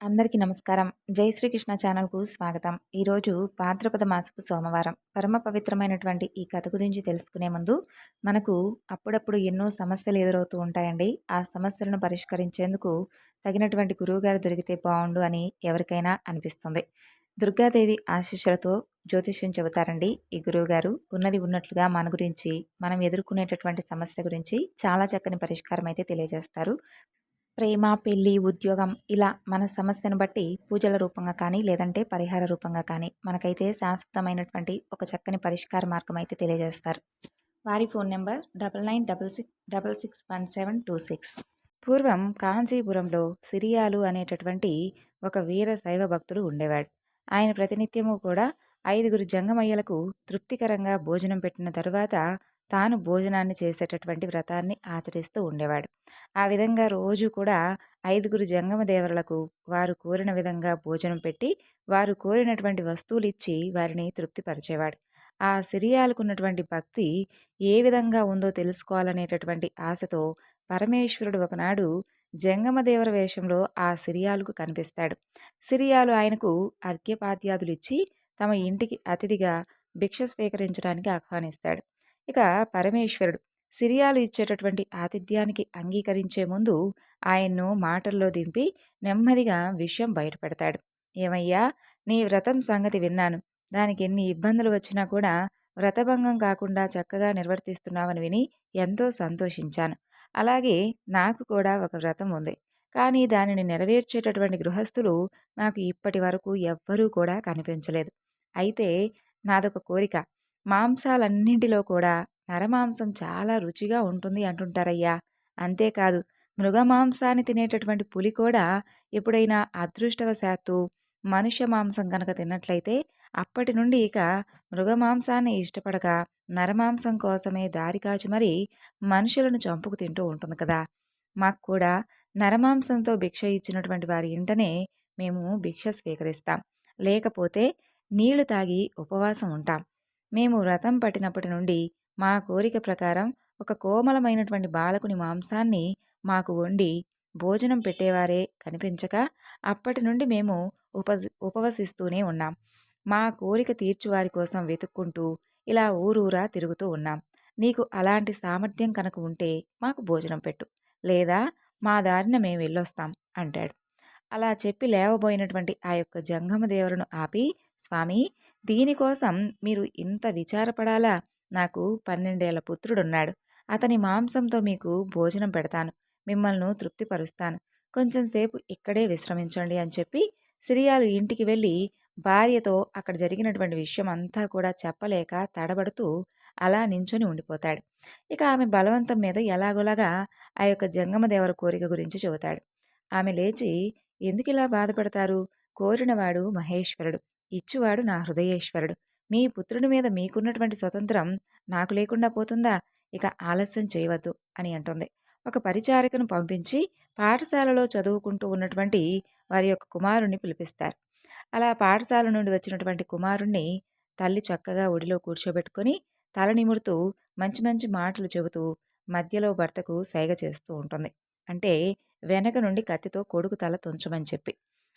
అందరికీ నమస్కారం. జై శ్రీకృష్ణ ఛానల్కు స్వాగతం. ఈరోజు భాద్రపద మాసపు సోమవారం. పరమ పవిత్రమైనటువంటి ఈ కథ గురించి తెలుసుకునే ముందు మనకు అప్పుడప్పుడు ఎన్నో సమస్యలు ఎదురవుతూ ఉంటాయండి. ఆ సమస్యలను పరిష్కరించేందుకు తగినటువంటి గురువుగారు దొరికితే బాగుండు అని ఎవరికైనా అనిపిస్తుంది. దుర్గాదేవి ఆశీస్సులతో జ్యోతిష్యం చెబుతారండి. ఈ గురువుగారు ఉన్నది ఉన్నట్లుగా మన గురించి మనం ఎదుర్కొనేటటువంటి సమస్య గురించి చాలా చక్కని పరిష్కారం అయితే తెలియజేస్తారు. ప్రేమ పెళ్ళి ఉద్యోగం ఇలా మన సమస్యను బట్టి పూజల రూపంగా కానీ లేదంటే పరిహార రూపంగా కానీ మనకైతే శాశ్వతమైనటువంటి ఒక చక్కని పరిష్కార మార్గం అయితే తెలియజేస్తారు. వారి phone number double nine double six double six one seven two six. పూర్వం కాంచీపురంలో సిరియాలు అనేటటువంటి ఒక వీర శైవ భక్తుడు ఉండేవాడు. ఆయన ప్రతినిత్యము కూడా ఐదుగురు జంగమయ్యలకు తృప్తికరంగా భోజనం పెట్టిన తరువాత తాను భోజనాన్ని చేసేటటువంటి వ్రతాన్ని ఆచరిస్తూ ఉండేవాడు. ఆ విధంగా రోజు కూడా ఐదుగురు జంగమదేవరులకు వారు కోరిన విధంగా భోజనం పెట్టి వారు కోరినటువంటి వస్తువులు ఇచ్చి వారిని తృప్తిపరిచేవాడు. ఆ సిరియాలకున్నటువంటి భక్తి ఏ విధంగా ఉందో తెలుసుకోవాలనేటటువంటి ఆశతో పరమేశ్వరుడు ఒకనాడు జంగమదేవర వేషంలో ఆ సిరియాలకు కనిపిస్తాడు. సిరియాలు ఆయనకు అర్ఘ్యపాద్యాదులు ఇచ్చి తమ ఇంటికి అతిథిగా భిక్ష స్వీకరించడానికి ఆహ్వానిస్తాడు. ఇక పరమేశ్వరుడు సిరియాలు ఇచ్చేటటువంటి ఆతిథ్యానికి అంగీకరించే ముందు ఆయన్ను మాటల్లో దింపి నెమ్మదిగా విషయం బయటపెడతాడు. ఏమయ్యా నీ వ్రతం సంగతి విన్నాను. దానికి ఎన్ని ఇబ్బందులు వచ్చినా కూడా వ్రతభంగం కాకుండా చక్కగా నిర్వర్తిస్తున్నావని విని ఎంతో సంతోషించాను. అలాగే నాకు కూడా ఒక వ్రతం ఉంది. కానీ దానిని నెరవేర్చేటటువంటి గృహస్థులు నాకు ఇప్పటి వరకు ఎవ్వరూ కూడా కనిపించలేదు. అయితే నాదొక కోరిక. మాంసాలన్నింటిలో కూడా నరమాంసం చాలా రుచిగా ఉంటుంది అంటుంటారయ్యా. అంతేకాదు మృగమాంసాన్ని తినేటటువంటి పులి కూడా ఎప్పుడైనా అదృష్టవశాత్తు మనుష్య మాంసం కనుక తిన్నట్లయితే అప్పటి నుండి ఇక మృగమాంసాన్ని ఇష్టపడక నరమాంసం కోసమే దారి కాచి మరీ మనుషులను చంపుకు తింటూ ఉంటుంది కదా. మాకు కూడా నరమాంసంతో భిక్ష ఇచ్చినటువంటి వారి ఇంటనే మేము భిక్ష స్వీకరిస్తాం. లేకపోతే నీళ్ళు తాగి ఉపవాసం ఉంటాం. మేము వ్రతం పట్టినప్పటి నుండి మా కోరిక ప్రకారం ఒక కోమలమైనటువంటి బాలకుని మాంసాన్ని మాకు వండి భోజనం పెట్టేవారే కనిపించక అప్పటి నుండి మేము ఉప ఉపవసిస్తూనే ఉన్నాం. మా కోరిక తీర్చువారి కోసం వెతుక్కుంటూ ఇలా ఊరూరా తిరుగుతూ ఉన్నాం. నీకు అలాంటి సామర్థ్యం కనుక ఉంటే మాకు భోజనం పెట్టు లేదా మా దారిన మేము వెళ్ళొస్తాం అంటాడు. అలా చెప్పి లేవబోయినటువంటి ఆ యొక్క జంగమ దేవులను ఆపి స్వామి దీనికోసం మీరు ఇంత విచారపడాలా? నాకు పన్నెండేళ్ళ పుత్రుడున్నాడు. అతని మాంసంతో మీకు భోజనం పెడతాను. మిమ్మల్ని తృప్తిపరుస్తాను. కొంచెం సేపు ఇక్కడే విశ్రమించండి అని చెప్పి సిరియాలు ఇంటికి వెళ్ళి భార్యతో అక్కడ జరిగినటువంటి విషయం అంతా కూడా చెప్పలేక తడబడుతూ అలా నించొని ఉండిపోతాడు. ఇక ఆమె బలవంతం మీద ఎలాగోలాగా ఆ యొక్క జంగమదేవర కోరిక గురించి చెబుతాడు. ఆమె లేచి ఎందుకు ఇలా బాధపడతారు? కోరినవాడు మహేశ్వరుడు. ఇచ్చువాడు నా హృదయేశ్వరుడు. మీ పుత్రుడి మీద మీకున్నటువంటి స్వతంత్రం నాకు లేకుండా పోతుందా? ఇక ఆలస్యం చేయవద్దు అని అంటుంది. ఒక పరిచారికను పంపించి పాఠశాలలో చదువుకుంటూ ఉన్నటువంటి వారి యొక్క కుమారుణ్ణి పిలిపిస్తారు. అలా పాఠశాల నుండి వచ్చినటువంటి కుమారుణ్ణి తల్లి చక్కగా ఒడిలో కూర్చోబెట్టుకొని తల నిమురుతూ మంచి మంచి మాటలు చెబుతూ మధ్యలో భర్తకు సైగ చేస్తూ ఉంటుంది. అంటే వెనక నుండి కత్తితో కొడుకు తల తుంచమని చెప్పి.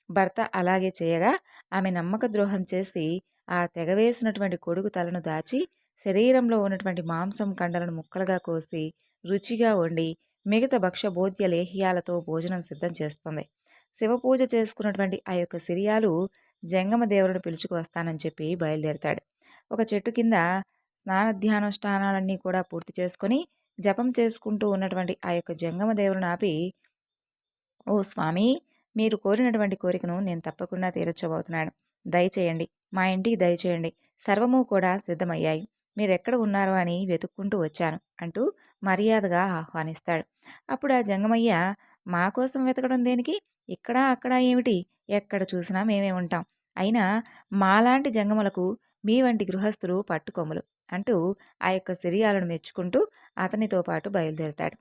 భర్త అలాగే చేయగా ఆమె నమ్మక ద్రోహం చేసి ఆ తెగవేసినటువంటి కొడుకు తలను దాచి శరీరంలో ఉన్నటువంటి మాంసం కండలను ముక్కలుగా కోసి రుచిగా వండి మిగతా భక్ష్యభోద్య లేహ్యాలతో భోజనం సిద్ధం చేస్తుంది. శివపూజ చేసుకున్నటువంటి ఆ యొక్క సిరియాలు జంగమదేవులను పిలుచుకు వస్తానని చెప్పి బయలుదేరుతాడు. ఒక చెట్టు కింద స్నానధ్యానుష్ఠానాలన్నీ కూడా పూర్తి చేసుకొని జపం చేసుకుంటూ ఉన్నటువంటి ఆ యొక్క జంగమదేవులను ఆపి ఓ స్వామి మీరు కోరినటువంటి కోరికను నేను తప్పకుండా తీర్చబోతున్నాను దయచేయండి. మా ఇంటికి దయచేయండి. సర్వము కూడా సిద్ధమయ్యాయి. మీరెక్కడ ఉన్నారో అని వెతుక్కుంటూ వచ్చాను అంటూ మర్యాదగా ఆహ్వానిస్తాడు. అప్పుడు ఆ జంగమయ్య మా కోసం వెతకడం దేనికి? ఇక్కడ అక్కడ ఏమిటి? ఎక్కడ చూసినా మేమే ఉంటాం. అయినా మాలాంటి జంగములకు మీ వంటి గృహస్థులు పట్టుకొమ్ములు అంటూ ఆ యొక్క సిరియాలను మెచ్చుకుంటూ అతనితో పాటు బయలుదేరుతాడు.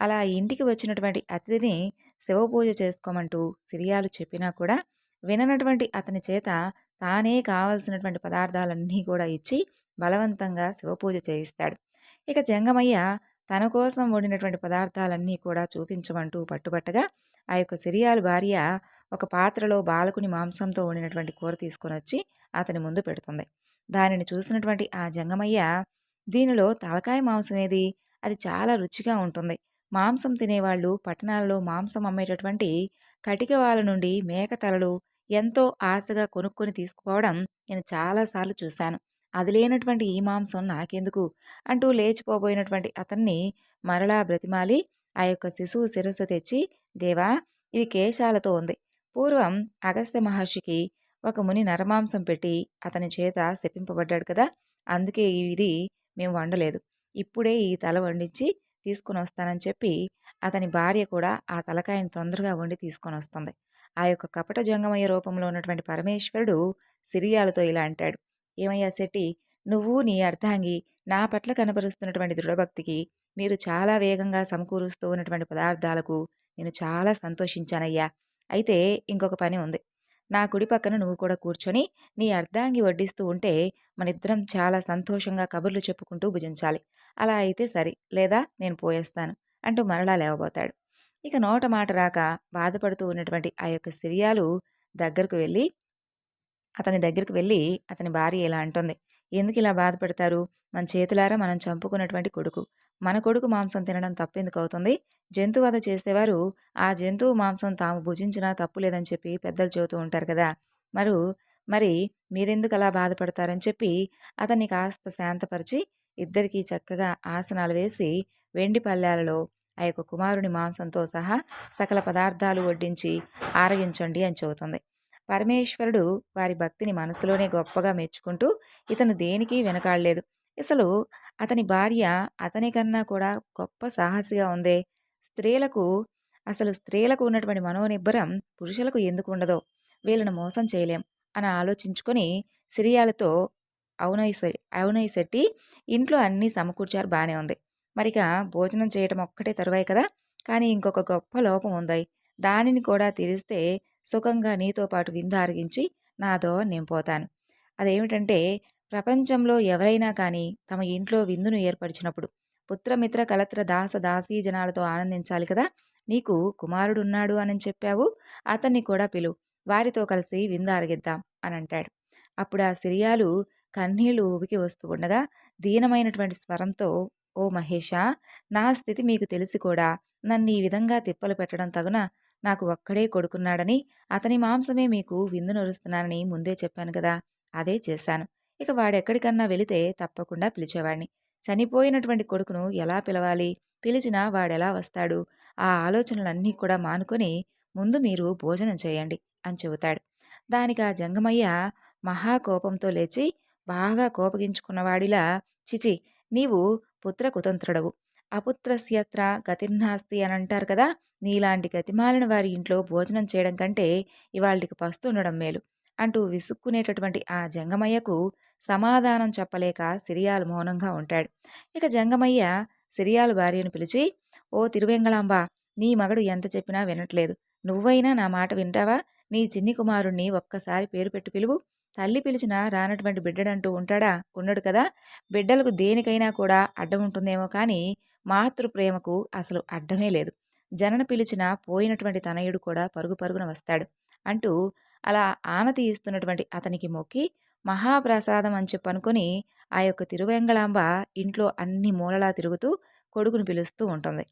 అలా ఇంటికి వచ్చినటువంటి అతిథిని శివపూజ చేసుకోమంటూ సిరియాలు చెప్పినా కూడా విననటువంటి అతని చేత తానే కావలసినటువంటి పదార్థాలన్నీ కూడా ఇచ్చి బలవంతంగా శివపూజ చేయిస్తాడు. ఇక జంగమయ్య తన కోసం వండినటువంటి పదార్థాలన్నీ కూడా చూపించమంటూ పట్టుబట్టగా ఆ యొక్క సిరియాలు భార్య ఒక పాత్రలో బాలకుని మాంసంతో వండినటువంటి కూర తీసుకొని వచ్చి అతని ముందు పెడుతుంది. దానిని చూసినటువంటి ఆ జంగమయ్య దీనిలో తలకాయ మాంసం ఏది? అది చాలా రుచిగా ఉంటుంది. మాంసం తినేవాళ్ళు పట్టణాలలో మాంసం అమ్మేటటువంటి కటిక వాళ్ళ నుండి మేక తలలు ఎంతో ఆశగా కొనుక్కొని తీసుకుపోవడం నేను చాలాసార్లు చూశాను. అది లేనటువంటి ఈ మాంసం నాకెందుకు? అంటూ లేచిపోబోయినటువంటి అతన్ని మరలా బ్రతిమాలి ఆ యొక్క శిశువు శిరస్సు తెచ్చి దేవా ఇది కేశాలతో ఉంది. పూర్వం అగస్త్య మహర్షికి ఒక ముని నరమాంసం పెట్టి అతని చేత శపింపబడ్డాడు కదా అందుకే ఇది మేము వండలేదు. ఇప్పుడే ఈ తల వండించి తీసుకుని వస్తానని చెప్పి అతని భార్య కూడా ఆ తలకాయని తొందరగా వండి తీసుకొని వస్తుంది ఆ యొక్క కపట జంగమయ్య రూపంలో ఉన్నటువంటి పరమేశ్వరుడు సిరియాలతో ఇలా అంటాడు. ఏమయ్యా శెట్టి నువ్వు నీ అర్ధాంగి నా పట్ల కనపరుస్తున్నటువంటి దృఢభక్తికి మీరు చాలా వేగంగా సమకూరుస్తూ ఉన్నటువంటి పదార్థాలకు నేను చాలా సంతోషించానయ్యా. అయితే ఇంకొక పని ఉంది. నా కుడి పక్కన నువ్వు కూడా కూర్చొని నీ అర్ధాంగి వడ్డిస్తూ ఉంటే మనిద్దరం చాలా సంతోషంగా కబుర్లు చెప్పుకుంటూ భుజించాలి. అలా అయితే సరి. లేదా నేను పోయేస్తాను అంటూ మరలా లేవబోతాడు. ఇక నోట మాట రాక బాధపడుతూ ఉన్నటువంటి ఆ యొక్క సిరియాలు దగ్గరకు వెళ్ళి అతని దగ్గరికి వెళ్ళి అతని భార్య ఇలా అంటుంది. ఎందుకు ఇలా బాధపడతారు? మన చేతులారా మనం చంపుకున్నటువంటి కొడుకు. మన కొడుకు మాంసం తినడం తప్పెందుకు అవుతుంది? జంతువధ చేసేవారు ఆ జంతువు మాంసం తాము భుజించినా తప్పు లేదని చెప్పి పెద్దలు చెబుతూ ఉంటారు కదా! మరు మరి మీరెందుకు అలా బాధపడతారని చెప్పి అతన్ని కాస్త శాంతపరిచి ఇద్దరికీ చక్కగా ఆసనాలు వేసి వెండి పల్లెలలో ఆ యొక్క కుమారుని మాంసంతో సహా సకల పదార్థాలు వడ్డించి ఆరగించండి అని చెబుతుంది. పరమేశ్వరుడు వారి భక్తిని మనసులోనే గొప్పగా మెచ్చుకుంటూ ఇతను దేనికి వెనకాడలేదు. అసలు అతని భార్య అతని కన్నా కూడా గొప్ప సాహసిగా ఉందే. స్త్రీలకు అసలు స్త్రీలకు ఉన్నటువంటి మనోనిబ్బరం పురుషులకు ఎందుకు ఉండదో వీళ్ళను మోసం చేయలేం అని ఆలోచించుకొని సిరియాలతో అవునై అవునై శెట్టి ఇంట్లో అన్నీ సమకూర్చారు బాగానే ఉంది. మరిక భోజనం చేయటం ఒక్కటే తరువాయి కదా? కానీ ఇంకొక గొప్ప లోపం ఉంది దానిని కూడా తీరిస్తే సుఖంగా నీతో పాటు విందారగించి నాతో నేను పోతాను. అదేమిటంటే ప్రపంచంలో ఎవరైనా కానీ తమ ఇంట్లో విందును ఏర్పరిచినప్పుడు పుత్రమిత్ర కలత్ర దాస దాసీ జనాలతో ఆనందించాలి కదా? నీకు కుమారుడున్నాడు అని చెప్పావు? అతన్ని కూడా పిలు. వారితో కలిసి విందారగిద్దాం అని అంటాడు. అప్పుడు ఆ సిరియాలు కన్నీళ్ళు ఊవికి వస్తూ ఉండగా దీనమైనటువంటి స్వరంతో ఓ మహేష నా స్థితి మీకు తెలిసి కూడా నన్ను ఈ విధంగా తిప్పలు పెట్టడం తగున నాకు ఒక్కడే కొడుకున్నాడని అతని మాంసమే మీకు విందు నొరుస్తున్నానని ముందే చెప్పాను కదా అదే చేశాను. ఇక వాడెక్కడికన్నా వెళితే తప్పకుండా పిలిచేవాడిని. చనిపోయినటువంటి కొడుకును ఎలా పిలవాలి? పిలిచినా వాడెలా వస్తాడు? ఆ ఆలోచనలన్నీ కూడా మానుకొని ముందు మీరు భోజనం చేయండి అని చెబుతాడు. దానికి ఆ జంగమయ్య మహాకోపంతో లేచి బాగా కోపగించుకున్నవాడిలా చిచి నీవు పుత్రకుతంత్రుడవు అపుత్రస్యత్ర గతిర్నాస్తి అని అంటారు కదా నీలాంటి గతిమాలిన వారి ఇంట్లో భోజనం చేయడం కంటే ఇవాళకి పస్తుండడం మేలు అంటూ విసుక్కునేటటువంటి ఆ జంగమయ్యకు సమాధానం చెప్పలేక సిరియాలు మౌనంగా ఉంటాడు. ఇక జంగమయ్య సిరియాలు భార్యను పిలిచి ఓ తిరువెంగళాంబ నీ మగడు ఎంత చెప్పినా వినట్లేదు. నువ్వైనా నా మాట వింటావా? నీ చిన్ని కుమారుణ్ణి ఒక్కసారి పేరు పెట్టి పిలువు. తల్లి పిలిచిన రానటువంటి బిడ్డడంటూ ఉంటాడా? ఉండడు కదా. బిడ్డలకు దేనికైనా కూడా అడ్డం ఉంటుందేమో కానీ మాతృప్రేమకు అసలు అడ్డమే లేదు. జనన పిలిచిన పోయినటువంటి తనయుడు కూడా పరుగు పరుగున వస్తాడు అంటూ అలా ఆనతి ఇస్తున్నటువంటి అతనికి మొక్కి మహాప్రసాదం అని చెప్పనుకొని ఆ యొక్క తిరువెంగళాంబ ఇంట్లో అన్ని మూలలా తిరుగుతూ కొడుకును పిలుస్తూ ఉంటుంది.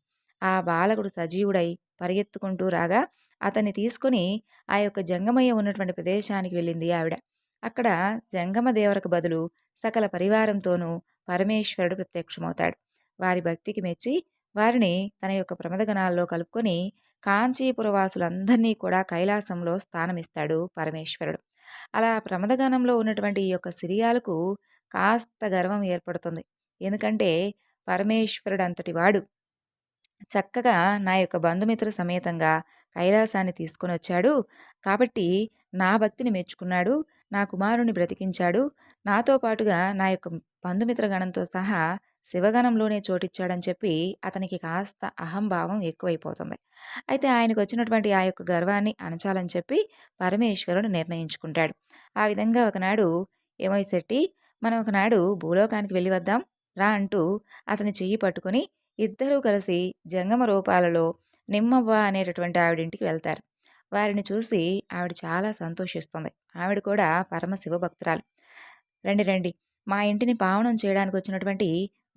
ఆ బాలకుడు సజీవుడై పరిగెత్తుకుంటూ రాగా అతన్ని తీసుకుని ఆ యొక్క జంగమయ్య ఉన్నటువంటి ప్రదేశానికి వెళ్ళింది ఆవిడ. అక్కడ జంగమ దేవరకు బదులు సకల పరివారంతోనూ పరమేశ్వరుడు ప్రత్యక్షమవుతాడు. వారి భక్తికి మెచ్చి వారిని తన యొక్క ప్రమదగణాల్లో కలుపుకొని కాంచీపురవాసులందరినీ కూడా కైలాసంలో స్థానమిస్తాడు పరమేశ్వరుడు. అలా ప్రమదగణంలో ఉన్నటువంటి ఈ యొక్క సిరియాలకు కాస్త గర్వం ఏర్పడుతుంది. ఎందుకంటే పరమేశ్వరుడు అంతటి వాడు చక్కగా నా యొక్క బంధుమిత్ర సమేతంగా కైలాసాన్ని తీసుకొని వచ్చాడు. కాబట్టి నా భక్తిని మెచ్చుకున్నాడు. నా కుమారుని బ్రతికించాడు. నాతో పాటుగా నా యొక్క బంధుమిత్రగణంతో సహా శివగణంలోనే చోటిచ్చాడని చెప్పి అతనికి కాస్త అహంభావం ఎక్కువైపోతుంది. అయితే ఆయనకు వచ్చినటువంటి ఆ యొక్క గర్వాన్ని అణచాలని చెప్పి పరమేశ్వరుడు నిర్ణయించుకుంటాడు. ఆ విధంగా ఒకనాడు ఏమై శెట్టి మనం ఒకనాడు భూలోకానికి వెళ్ళి వద్దాం రా అంటూ అతని చెయ్యి పట్టుకుని ఇద్దరూ కలిసి జంగమ రూపాలలో నిమ్మవ్వ అనేటటువంటి ఆవిడింటికి వెళ్తారు. వారిని చూసి ఆవిడ చాలా సంతోషిస్తుంది. ఆవిడ కూడా పరమ శివభక్తురాలు. రండి రండి. మా ఇంటిని పావనం చేయడానికి వచ్చినటువంటి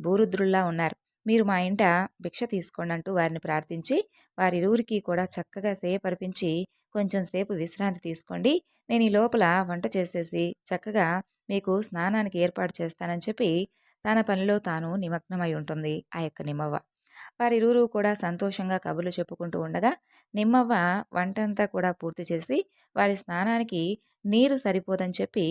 భూరుద్రుల్లా ఉన్నారు. మీరు మా ఇంట భిక్ష తీసుకోండి అంటూ వారిని ప్రార్థించి వారిరువురికి కూడా చక్కగా సేయపరిపించి కొంచెం సేపు విశ్రాంతి తీసుకోండి. నేను ఈ లోపల వంట చేసేసి చక్కగా మీకు స్నానానికి ఏర్పాటు చేస్తానని చెప్పి తన పనిలో తాను నిమగ్నమై ఉంటుంది. ఆ యొక్క నిమ్మవ్వ. వారిరువురు కూడా సంతోషంగా కబుర్లు చెప్పుకుంటూ ఉండగా నిమ్మవ్వ వంటంతా కూడా పూర్తి చేసి వారి స్నానానికి నీరు సరిపోదని చెప్పి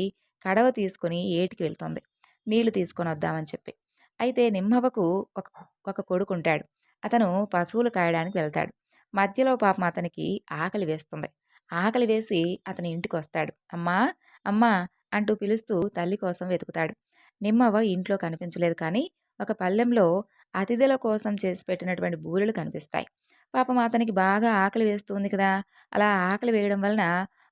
కడవ తీసుకుని ఏటికి వెళ్తుంది. నీళ్ళు తీసుకొని వద్దామని చెప్పి. అయితే నిమ్మవ్వకు ఒక ఒక కొడుకుంటాడు అతను పశువులు కాయడానికి వెళ్తాడు. మధ్యలో పాపం అతనికి ఆకలి వేస్తుంది. ఆకలి వేసి అతని ఇంటికి వస్తాడు. అమ్మా అమ్మా అంటూ పిలుస్తూ తల్లి కోసం వెతుకుతాడు. నిమ్మవ్వ ఇంట్లో కనిపించలేదు కానీ ఒక పల్లెంలో అతిథుల కోసం చేసి పెట్టినటువంటి బూరెలు కనిపిస్తాయి. పాపం అతనికి బాగా ఆకలి వేస్తుంది కదా! అలా ఆకలి వేయడం వలన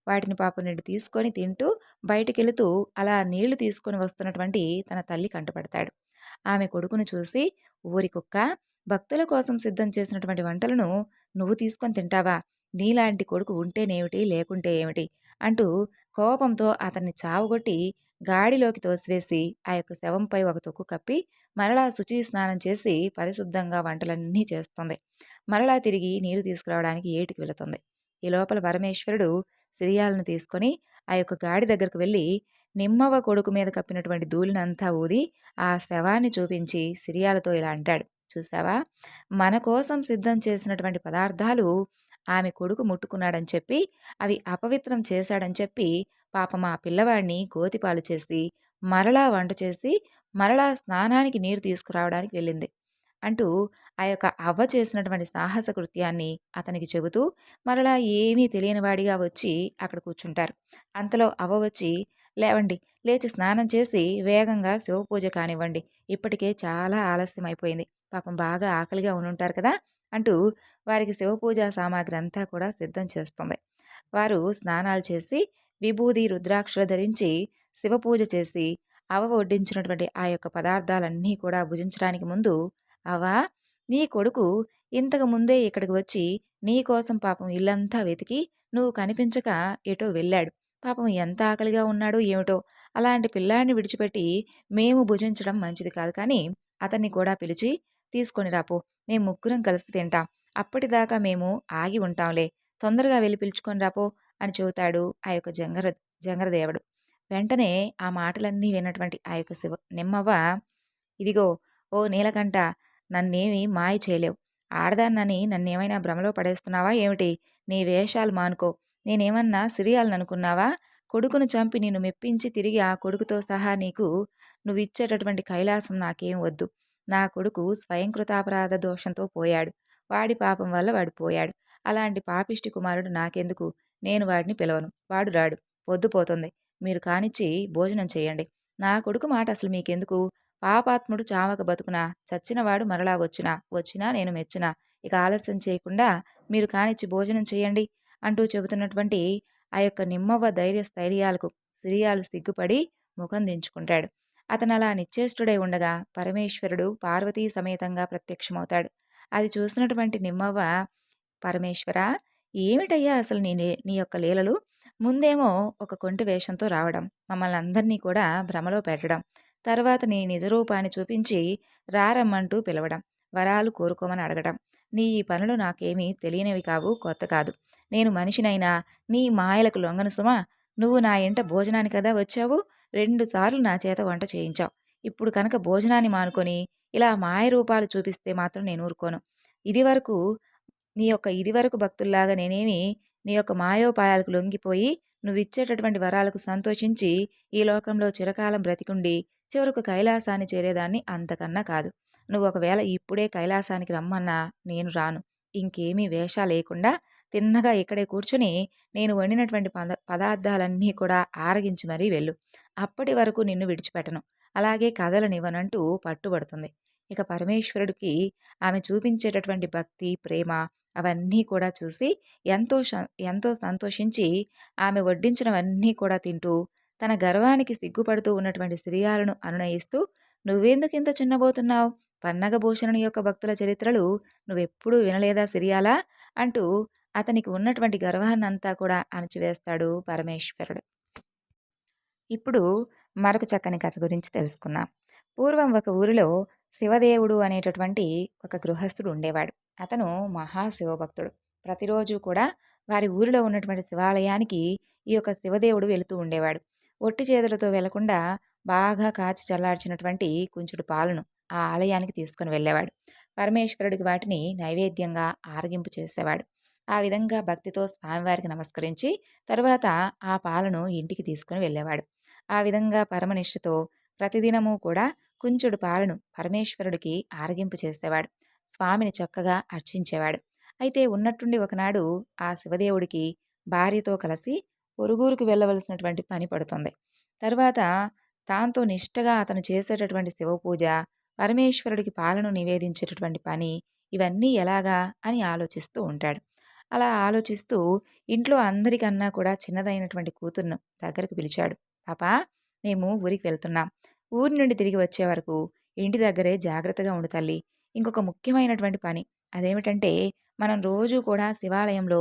వాటిని పాపం నుండి తీసుకొని తింటూ బయటికి వెళుతూ అలా నీళ్ళు తీసుకొని వస్తున్నటువంటి తన తల్లి కంటపడతాడు. ఆమె కొడుకును చూసి ఊరి కుక్క భక్తుల కోసం సిద్ధం చేసినటువంటి వంటలను నువ్వు తీసుకొని తింటావా? నీలాంటి కొడుకు ఉంటేనేమిటి లేకుంటే ఏమిటి? అంటూ కోపంతో అతన్ని చావగొట్టి గాడిలోకి తోసివేసి ఆ యొక్క శవంపై ఒక తొక్కు కప్పి మరలా శుచి స్నానం చేసి పరిశుద్ధంగా వంటలన్నీ చేస్తుంది. మరలా తిరిగి నీరు తీసుకురావడానికి ఏటికి వెళుతుంది. ఈ లోపల పరమేశ్వరుడు సిరియాలను తీసుకొని ఆ యొక్క గాడి దగ్గరకు వెళ్ళి నిమ్మవ కొడుకు మీద కప్పినటువంటి ధూళినంతా ఊది ఆ శవాన్ని చూపించి సిరియాలతో ఇలా అంటాడు. చూసావా మన కోసం సిద్ధం చేసినటువంటి పదార్థాలు ఆమె కొడుకు ముట్టుకున్నాడని చెప్పి అవి అపవిత్రం చేశాడని చెప్పి పాపం ఆ పిల్లవాడిని గోతిపాలు చేసి మరలా వంట చేసి మరలా స్నానానికి నీరు తీసుకురావడానికి వెళ్ళింది. అంటూ ఆ యొక్క అవ్వ చేసినటువంటి సాహస కృత్యాన్ని అతనికి చెబుతూ మరలా ఏమీ తెలియని వాడిగా వచ్చి అక్కడ కూర్చుంటారు. అంతలో అవ్వ వచ్చి లేవండి లేచి స్నానం చేసి వేగంగా శివపూజ కానివ్వండి. ఇప్పటికే చాలా ఆలస్యం అయిపోయింది. పాపం బాగా ఆకలిగా ఉండుంటారు కదా అంటూ వారికి శివపూజ సామాగ్రి అంతా కూడా సిద్ధం చేస్తుంది. వారు స్నానాలు చేసి విభూది రుద్రాక్షలు ధరించి శివపూజ చేసి అవ వడ్డించినటువంటి ఆ యొక్క పదార్థాలన్నీ కూడా భుజించడానికి ముందు అవా నీ కొడుకు ఇంతకు ముందే ఇక్కడికి వచ్చి నీ కోసం పాపం ఇల్లంతా వెతికి నువ్వు కనిపించక ఎటో వెళ్ళాడు. పాపం ఎంత ఆకలిగా ఉన్నాడో ఏమిటో అలాంటి పిల్లాడిని విడిచిపెట్టి మేము భుజించడం మంచిది కాదు. కానీ అతన్ని కూడా పిలిచి తీసుకొని రాపో. మేము ముగ్గురం కలిసి తింటాం. అప్పటిదాకా మేము ఆగి ఉంటాంలే. తొందరగా వెళ్ళి పిలుచుకొని రాపో అని చెబుతాడు ఆ యొక్క జంగర జంగరదేవుడు. వెంటనే ఆ మాటలన్నీ విన్నటువంటి ఆ యొక్క శివ నిమ్మవ్వ ఇదిగో ఓ నీలకంఠ నన్నేమి మాయ చేయలేవు. ఆడదాన్నని నన్నేమైనా భ్రమలో పడేస్తున్నావా ఏమిటి? నీ వేషాలు మానుకో. నేనేమన్నా సిరియాలను అనుకున్నావా కొడుకును చంపి నిన్ను మెప్పించి తిరిగి ఆ కొడుకుతో సహా నీకు నువ్వు ఇచ్చేటటువంటి కైలాసం నాకేం వద్దు. నా కొడుకు స్వయంకృతాపరాధ దోషంతో పోయాడు. వాడి పాపం వల్ల వాడు పోయాడు. అలాంటి పాపిష్టి కుమారుడు నాకెందుకు? నేను వాడిని పిలవను. వాడు రాడు. పొద్దుపోతుంది మీరు కానిచ్చి భోజనం చేయండి. నా కొడుకు మాట అసలు మీకెందుకు? పాపాత్ముడు చావక బతుకునా? చచ్చినవాడు మరలా వచ్చినా? వచ్చినా నేను మెచ్చునా? ఇక ఆలస్యం చేయకుండా మీరు కానిచ్చి భోజనం చేయండి అంటూ చెబుతున్నటువంటి ఆ యొక్క నిమ్మవ్వ ధైర్య స్థైర్యాలకు సిరియాలు సిగ్గుపడి ముఖం దించుకుంటాడు. అతను అలా నిశ్చేష్టుడై ఉండగా పరమేశ్వరుడు పార్వతీ సమేతంగా ప్రత్యక్షమవుతాడు. అది చూసినటువంటి నిమ్మవ్వ పరమేశ్వర ఏమిటయ్యా అసలు నీ నీ యొక్క లీలలు? ముందేమో ఒక కొంటి వేషంతో రావడం మమ్మల్ని అందరినీ కూడా భ్రమలో పెట్టడం. తర్వాత నీ నిజరూపాన్ని చూపించి రారమ్మంటూ పిలవడం వరాలు కోరుకోమని అడగడం. నీ ఈ పనులు నాకేమీ తెలియనివి కావు కొత్త కాదు. నేను మనిషినైనా నీ మాయలకు లొంగను సుమా నువ్వు నా ఇంట భోజనానికి కదా వచ్చావు? రెండుసార్లు నా చేత వంట చేయించావు. ఇప్పుడు కనుక భోజనాన్ని మానుకొని ఇలా మాయ రూపాలు చూపిస్తే మాత్రం నేను ఊరుకోను. ఇది వరకు నీ యొక్క ఇదివరకు భక్తుల్లాగా నేనేమి నీ యొక్క మాయోపాయాలకు లొంగిపోయి నువ్వు ఇచ్చేటటువంటి వరాలకు సంతోషించి ఈ లోకంలో చిరకాలం బ్రతికుండి చివరకు కైలాసాన్ని చేరేదాన్ని అంతకన్నా కాదు. నువ్వు ఒకవేళ ఇప్పుడే కైలాసానికి రమ్మన్నా నేను రాను. ఇంకేమీ వేషాలు లేకుండా తిన్నగా ఇక్కడే కూర్చుని నేను వండినటువంటి పద పదార్థాలన్నీ కూడా ఆరగించి మరీ వెళ్ళు. అప్పటి వరకు నిన్ను విడిచిపెట్టను. అలాగే కథలనివ్వనంటూ పట్టుబడుతుంది. ఇక పరమేశ్వరుడికి ఆమె చూపించేటటువంటి భక్తి ప్రేమ అవన్నీ కూడా చూసి ఎంతో ఎంతో సంతోషించి ఆమె వడ్డించినవన్నీ కూడా తింటూ తన గర్వానికి సిగ్గుపడుతూ ఉన్నటువంటి సిరియాలను అనునయిస్తూ నువ్వెందుకు ఇంత చిన్నబోతున్నావు? పన్నగభూషణుని యొక్క భక్తుల చరిత్రలు నువ్వెప్పుడూ వినలేదా సిరియాలా? అంటూ అతనికి ఉన్నటువంటి గర్వాన్నంతా కూడా అణచివేస్తాడు పరమేశ్వరుడు. ఇప్పుడు మరొక చక్కని కథ గురించి తెలుసుకుందాం. పూర్వం ఒక ఊరిలో శివదేవుడు అనేటటువంటి ఒక గృహస్థుడు ఉండేవాడు. అతను మహాశివభక్తుడు. ప్రతిరోజు కూడా వారి ఊరిలో ఉన్నటువంటి శివాలయానికి ఈ యొక్క శివదేవుడు వెళుతూ ఉండేవాడు. ఒట్టి చేతులతో వెళ్ళకుండా బాగా కాచి చల్లార్చినటువంటి కుంచుడు పాలను ఆ ఆలయానికి తీసుకుని వెళ్ళేవాడు. పరమేశ్వరుడికి వాటిని నైవేద్యంగా ఆరగింపు చేసేవాడు. ఆ విధంగా భక్తితో స్వామివారికి నమస్కరించి తరువాత ఆ పాలను ఇంటికి తీసుకుని వెళ్ళేవాడు. ఆ విధంగా పరమనిష్ఠతో ప్రతిదినము కూడా కుంచుడు పాలను పరమేశ్వరుడికి ఆరగింపు చేసేవాడు. స్వామిని చక్కగా అర్చించేవాడు. అయితే ఉన్నట్టుండి ఒకనాడు ఆ శివదేవుడికి భార్యతో కలిసి పొరుగురుకు వెళ్ళవలసినటువంటి పని పడుతుంది. తర్వాత తాంతో నిష్టగా అతను చేసేటటువంటి శివపూజ పరమేశ్వరుడికి పాలను నివేదించేటటువంటి పని ఇవన్నీ ఎలాగా అని ఆలోచిస్తూ ఉంటాడు. అలా ఆలోచిస్తూ ఇంట్లో అందరికన్నా కూడా చిన్నదైనటువంటి కూతుర్ను దగ్గరకు పిలిచాడు. పాపా మేము ఊరికి వెళ్తున్నాం. ఊరి నుండి తిరిగి వచ్చే వరకు ఇంటి దగ్గరే జాగ్రత్తగా ఉండు తల్లి. ఇంకొక ముఖ్యమైనటువంటి పని. అదేమిటంటే మనం రోజు కూడా శివాలయంలో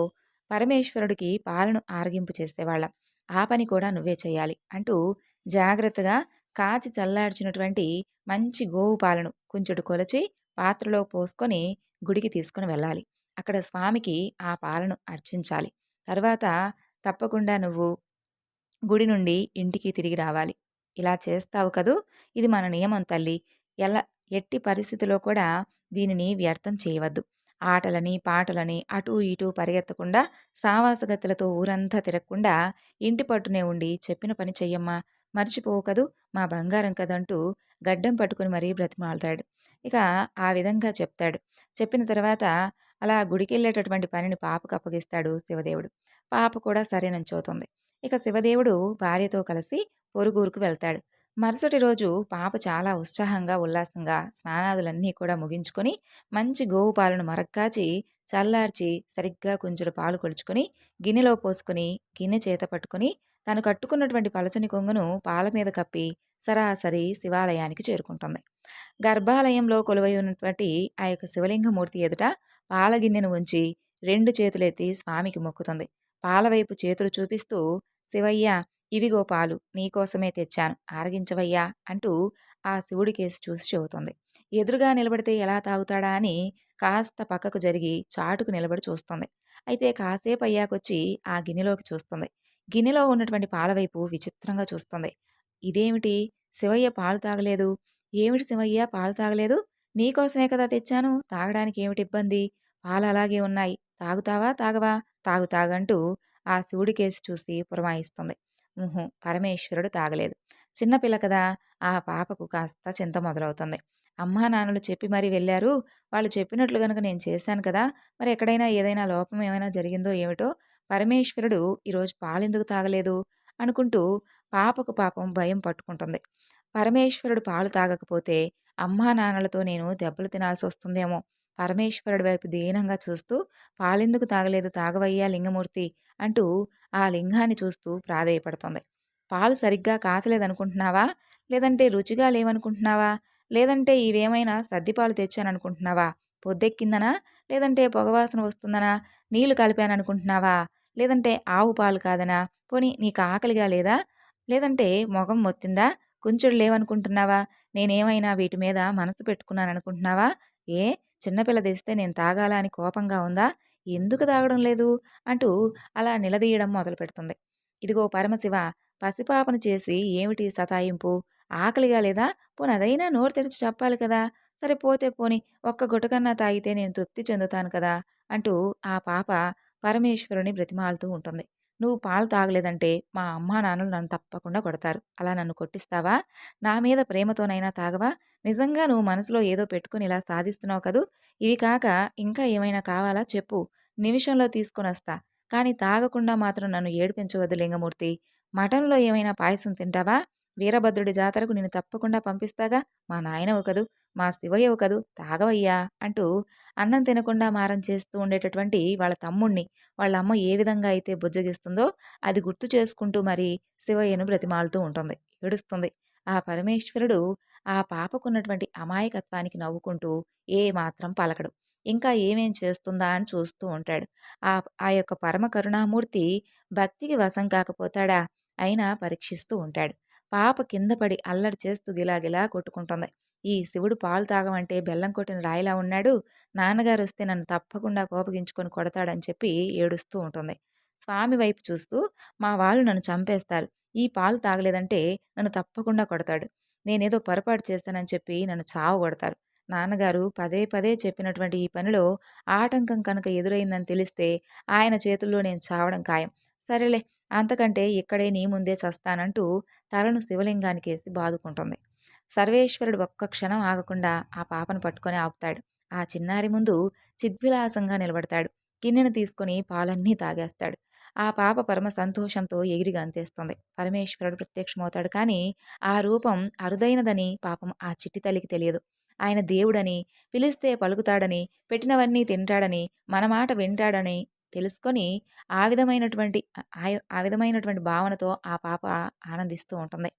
పరమేశ్వరుడికి పాలను ఆరగింపు చేసేవాళ్ళం ఆ పని కూడా నువ్వే చేయాలి అంటూ జాగ్రత్తగా కాచి చల్లార్చినటువంటి మంచి గోవు పాలను కొంచెడు కొలచి పాత్రలో పోసుకొని గుడికి తీసుకుని వెళ్ళాలి. అక్కడ స్వామికి ఆ పాలను అర్చించాలి. తర్వాత తప్పకుండా నువ్వు గుడి నుండి ఇంటికి తిరిగి రావాలి. ఇలా చేస్తావు కదూ? ఇది మన నియమం తల్లి. ఎలా ఎట్టి పరిస్థితిలో కూడా దీనిని వ్యర్థం చేయవద్దు. ఆటలని పాటలని అటూ ఇటూ పరిగెత్తకుండా సావాసగతులతో ఊరంతా తిరగకుండా ఇంటి పట్టునే ఉండి చెప్పిన పని చెయ్యమ్మా. మర్చిపోవు కదూ? మా బంగారం కదంటూ గడ్డం పట్టుకుని మరీ బ్రతిమాలుతాడు. ఇక ఆ విధంగా చెప్తాడు. చెప్పిన తర్వాత అలా గుడికెళ్ళేటటువంటి పనిని పాపకు అప్పగిస్తాడు శివదేవుడు. పాప కూడా సరేనంచోతుంది ఇక శివదేవుడు భార్యతో కలిసి పొరుగురుకు వెళ్తాడు. మరుసటి రోజు పాప చాలా ఉత్సాహంగా ఉల్లాసంగా స్నానాదులన్నీ కూడా ముగించుకొని మంచి గోవు పాలను మరక్కాచి చల్లార్చి సరిగ్గా కొంచెం పాలు కొలుచుకొని గిన్నెలో పోసుకొని గిన్నె చేత పట్టుకొని తను కట్టుకున్నటువంటి పలచని కొంగును పాల మీద కప్పి సరాసరి శివాలయానికి చేరుకుంటుంది. గర్భాలయంలో కొలువై ఉన్నటువంటి ఆ యొక్క శివలింగమూర్తి ఎదుట పాల గిన్నెను ఉంచి రెండు చేతులెత్తి స్వామికి మొక్కుతుంది. పాలవైపు చేతులు చూపిస్తూ శివయ్య ఇవిగో పాలు నీకోసమే తెచ్చాను ఆరగించవయ్యా అంటూ ఆ శివుడి కేసు చూసి చెబుతుంది. ఎదురుగా నిలబడితే ఎలా తాగుతాడా అని కాస్త పక్కకు జరిగి చాటుకు నిలబడి చూస్తుంది. అయితే కాసేపు అయ్యాకొచ్చి ఆ గిన్నెలోకి చూస్తుంది. గిన్నెలో ఉన్నటువంటి పాలవైపు విచిత్రంగా చూస్తుంది. ఇదేమిటి? శివయ్య పాలు తాగలేదు ఏమిటి శివయ్య? పాలు తాగలేదు? నీకోసమే కదా తెచ్చాను. తాగడానికి ఏమిటి ఇబ్బంది? పాలు అలాగే ఉన్నాయి. తాగుతావా? తాగవా? తాగు తాగంటూ ఆ శివుడి కేసు చూసి పురమాయిస్తుంది. ఊహు పరమేశ్వరుడు తాగలేదు. చిన్నపిల్ల కదా. ఆ పాపకు కాస్త చింత మొదలవుతుంది. అమ్మా నాన్నలు చెప్పి మరీ వెళ్ళారు. వాళ్ళు చెప్పినట్లు గనుక నేను చేశాను కదా. మరి ఎక్కడైనా ఏదైనా లోపం ఏమైనా జరిగిందో ఏమిటో? పరమేశ్వరుడు ఈరోజు పాలెందుకు తాగలేదు? అనుకుంటూ పాపకు పాపం భయం పట్టుకుంటుంది. పరమేశ్వరుడు పాలు తాగకపోతే అమ్మా నాన్నలతో నేను దెబ్బలు తినాల్సి వస్తుందేమో. పరమేశ్వరుడి వైపు దీనంగా చూస్తూ పాలెందుకు తాగలేదు? తాగవయ్యా లింగమూర్తి అంటూ ఆ లింగాన్ని చూస్తూ ప్రాధేయపడుతుంది. పాలు సరిగ్గా కాచలేదనుకుంటున్నావా? లేదంటే రుచిగా లేవనుకుంటున్నావా? లేదంటే ఇవేమైనా సర్దిపాలు తెచ్చాననుకుంటున్నావా? పొద్దెక్కిందనా? లేదంటే పొగవాసన వస్తుందనా? నీళ్ళు కలిపాననుకుంటున్నావా? లేదంటే ఆవు పాలు కాదనా? పోనీ నీకు ఆకలిగా లేదా? లేదంటే మొగం మొత్తిందా? కుంచుడు లేవనుకుంటున్నావా? నేనేమైనా వీటి మీద మనసు పెట్టుకున్నాననుకుంటున్నావా? ఏ? చిన్నపిల్ల తెస్తే నేను తాగాలా అని కోపంగా ఉందా? ఎందుకు తాగడం లేదు? అంటూ అలా నిలదీయడం మొదలు పెడుతుంది ఇదిగో పరమశివ పసిపాపను చేసి ఏమిటి సతాయింపు? ఆకలిగా లేదా? పోనదైనా అదైనా నోరు తెరిచి చెప్పాలి కదా. సరే పోతే పోని ఒక్క గుటకన్నా తాగితే నేను తృప్తి చెందుతాను కదా అంటూ ఆ పాప పరమేశ్వరుని బ్రతిమాలుతూ ఉంటుంది. నువ్వు పాలు తాగలేదంటే మా అమ్మా నాన్నలు నన్ను తప్పకుండా కొడతారు. అలా నన్ను కొట్టిస్తావా? నా మీద ప్రేమతోనైనా తాగవా? నిజంగా నువ్వు మనసులో ఏదో పెట్టుకుని ఇలా సాధిస్తున్నావు కదూ? ఇవి కాక ఇంకా ఏమైనా కావాలా చెప్పు. నిమిషంలో తీసుకొని వస్తా. కానీ తాగకుండా మాత్రం నన్ను ఏడిపించవద్దు లింగమూర్తి. మటన్లో ఏమైనా పాయసం తింటావా? వీరభద్రుడి జాతరకు నేను తప్పకుండా పంపిస్తాగా మా నాయనవు కదూ మా శివయ్యవు కదూ తాగవయ్యా అంటూ అన్నం తినకుండా మారం చేస్తూ ఉండేటటువంటి వాళ్ళ తమ్ముణ్ణి వాళ్ళ అమ్మ ఏ విధంగా అయితే బుజ్జగిస్తుందో అది గుర్తు చేసుకుంటూ మరి శివయ్యను బ్రతిమాలుతూ ఉంటుంది ఏడుస్తుంది ఆ పరమేశ్వరుడు ఆ పాపకున్నటువంటి అమాయకత్వానికి నవ్వుకుంటూ ఏ మాత్రం పలకడు ఇంకా ఏమేం చేస్తుందా అని చూస్తూ ఉంటాడు. ఆ ఆ యొక్క పరమ కరుణామూర్తి భక్తికి వశం కాకపోతాడా? అయినా పరీక్షిస్తూ ఉంటాడు. పాప కింద పడి అల్లరి చేస్తూ గిలాగిలా కొట్టుకుంటుంది. ఈ శివుడు పాలు తాగమంటే బెల్లం కొట్టిన రాయిలా ఉన్నాడు. నాన్నగారు వస్తే నన్ను తప్పకుండా కోపగించుకొని కొడతాడని చెప్పి ఏడుస్తూ ఉంటుంది. స్వామి వైపు చూస్తూ మా వాళ్ళు నన్ను చంపేస్తారు. ఈ పాలు తాగలేదంటే నన్ను తప్పకుండా కొడతాడు. నేనేదో పొరపాటు చేస్తానని చెప్పి నన్ను చావగొడతారు. నాన్నగారు పదే పదే చెప్పినటువంటి ఈ పనిలో ఆటంకం కనుక ఎదురైందని తెలిస్తే ఆయన చేతుల్లో నేను చావడం ఖాయం. సరేలే అంతకంటే ఇక్కడే నీ ముందే చస్తానంటూ తలను శివలింగానికేసి బాదుకుంటుంది. సర్వేశ్వరుడు ఒక్క క్షణం ఆగకుండా ఆ పాపను పట్టుకొని ఆపుతాడు. ఆ చిన్నారి ముందు చిద్విలాసంగా నిలబడతాడు. గిన్నెను తీసుకొని పాలన్నీ తాగేస్తాడు. ఆ పాప పరమ సంతోషంతో ఎగిరి గంతేస్తుంది. పరమేశ్వరుడు ప్రత్యక్షమవుతాడు కానీ ఆ రూపం అరుదైనదని పాపం ఆ చిట్టి తల్లికి తెలియదు. ఆయన దేవుడని, పిలిస్తే పలుకుతాడని, పెట్టినవన్నీ తింటాడని, మన మాట వింటాడని తెలుసుకొని ఆ విధమైనటువంటి ఆ విధమైనటువంటి భావనతో ఆ పాప ఆనందిస్తూ ఉంటుంది.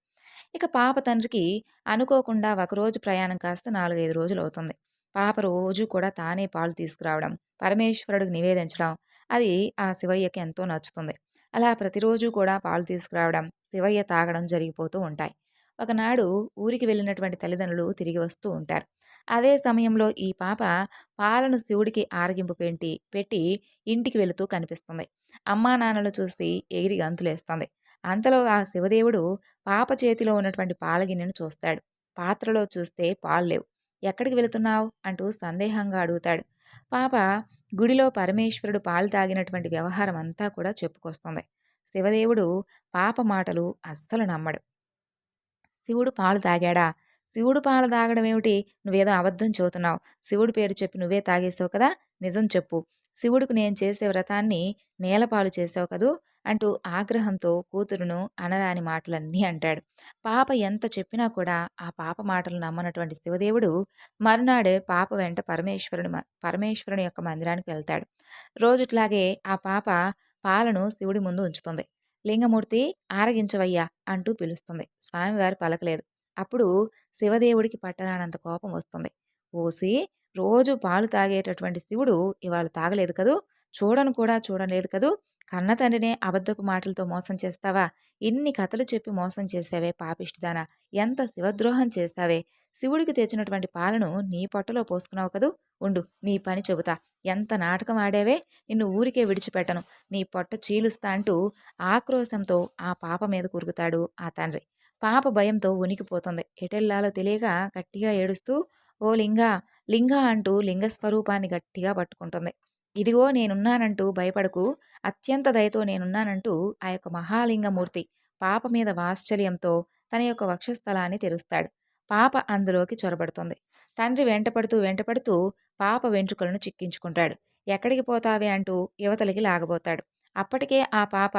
ఇక పాప తండ్రికి అనుకోకుండా ఒకరోజు ప్రయాణం కాస్త నాలుగైదు రోజులు అవుతుంది పాప రోజు కూడా తానే పాలు తీసుకురావడం, పరమేశ్వరుడికి నివేదించడం అది ఆ శివయ్యకి ఎంతో నచ్చుతుంది. అలా ప్రతిరోజు కూడా పాలు తీసుకురావడం, శివయ్య తాగడం జరిగిపోతూ ఉంటాయి. ఒకనాడు ఊరికి వెళ్ళినటువంటి తల్లిదండ్రులు తిరిగి వస్తూ ఉంటారు. అదే సమయంలో ఈ పాప పాలను శివుడికి ఆరగింపు పెంటి పెట్టి ఇంటికి వెళుతూ కనిపిస్తుంది. అమ్మా నాన్నలు చూసి ఎగిరి గంతులేస్తుంది. అంతలో ఆ శివదేవుడు పాప చేతిలో ఉన్నటువంటి పాలగిన్నెను చూస్తాడు. పాత్రలో చూస్తే పాలు లేవు. ఎక్కడికి వెళుతున్నావు అంటూ సందేహంగా అడుగుతాడు. పాప గుడిలో పరమేశ్వరుడు పాలు తాగినటువంటి వ్యవహారం అంతా కూడా చెప్పుకొస్తుంది. శివదేవుడు పాప మాటలు అస్సలు నమ్మడు. శివుడు పాలు తాగాడా? శివుడు పాలు తాగడం ఏమిటి? నువ్వేదో అబద్ధం చెబుతున్నావు. శివుడి పేరు చెప్పి నువ్వే తాగేసావు కదా! నిజం చెప్పు. శివుడికి నేను చేసే వ్రతాన్ని నేలపాలు చేసావు కదూ! అంటూ ఆగ్రహంతో కూతురును అనరాని మాటలన్నీ అంటాడు. పాప ఎంత చెప్పినా కూడా ఆ పాప మాటలు నమ్మనటువంటి శివదేవుడు మరునాడే పాప వెంట పరమేశ్వరుని పరమేశ్వరుని యొక్క మందిరానికి వెళ్తాడు. రోజుట్లాగే ఆ పాప పాలను శివుడి ముందు ఉంచుతుంది. లింగమూర్తి ఆరగించవయ్యా అంటూ పిలుస్తుంది. స్వామివారు పలకలేదు. అప్పుడు శివదేవుడికి పట్టరానంత కోపం వస్తుంది. ఓసి రోజు పాలు తాగేటటువంటి శివుడు ఇవాళ తాగలేదు కదూ! చూడను కూడా చూడలేదు కదూ! కన్న తండ్రినే అబద్ధపు మాటలతో మోసం చేస్తావా? ఇన్ని కథలు చెప్పి మోసం చేసావే పాపిష్టిదానా! ఎంత శివద్రోహం చేశావే! శివుడికి తెచ్చినటువంటి పాలను నీ పొట్టలో పోసుకున్నావు కదూ! ఉండు నీ పని చెబుతా. ఎంత నాటకం ఆడావే! నిన్ను ఊరికే విడిచిపెట్టను. నీ పొట్ట చీలుస్తా అంటూ ఆక్రోశంతో ఆ పాప మీద కురుకుతాడు ఆ తండ్రి. పాప భయంతో ఉనికిపోతుంది ఎటెల్లాలో తెలియక గట్టిగా ఏడుస్తూ ఓ లింగా! లింగా! అంటూ లింగస్వరూపాన్ని గట్టిగా పట్టుకుంటుంది. ఇదిగో నేనున్నానంటూ భయపడకు. అత్యంత దయతో నేనున్నానంటూ ఆ యొక్క మహాలింగమూర్తి పాప మీద వాత్సల్యంతో తన యొక్క వక్షస్థలాన్ని తెరుస్తాడు. పాప అందులోకి చొరబడుతుంది. తండ్రి వెంటపడుతూ వెంటపడుతూ పాప వెంట్రుకలను చిక్కించుకుంటాడు. ఎక్కడికి పోతావే అంటూ యువతలకి లాగబోతాడు. అప్పటికే ఆ పాప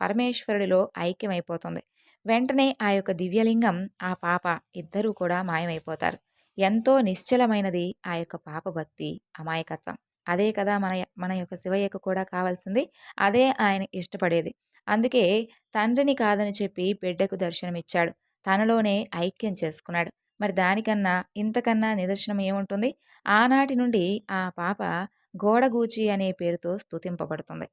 పరమేశ్వరుడిలో ఐక్యమైపోతుంది. వెంటనే ఆ యొక్క దివ్యలింగం, ఆ పాప ఇద్దరూ కూడా మాయమైపోతారు. ఎంతో నిశ్చలమైనది ఆ యొక్క పాప భక్తి, అమాయకత్వం. అదే కదా మన మన యొక్క శివయ్యకు కూడా కావాల్సింది. అదే ఆయన ఇష్టపడేది. అందుకే తండ్రిని కాదని చెప్పి బిడ్డకు దర్శనమిచ్చాడు. తనలోనే ఐక్యం చేసుకున్నాడు. మరి దానికన్నా, ఇంతకన్నా నిదర్శనం ఏముంటుంది? ఆనాటి నుండి ఆ పాప గోడగూచి అనే పేరుతో స్తుతింపబడుతుంది.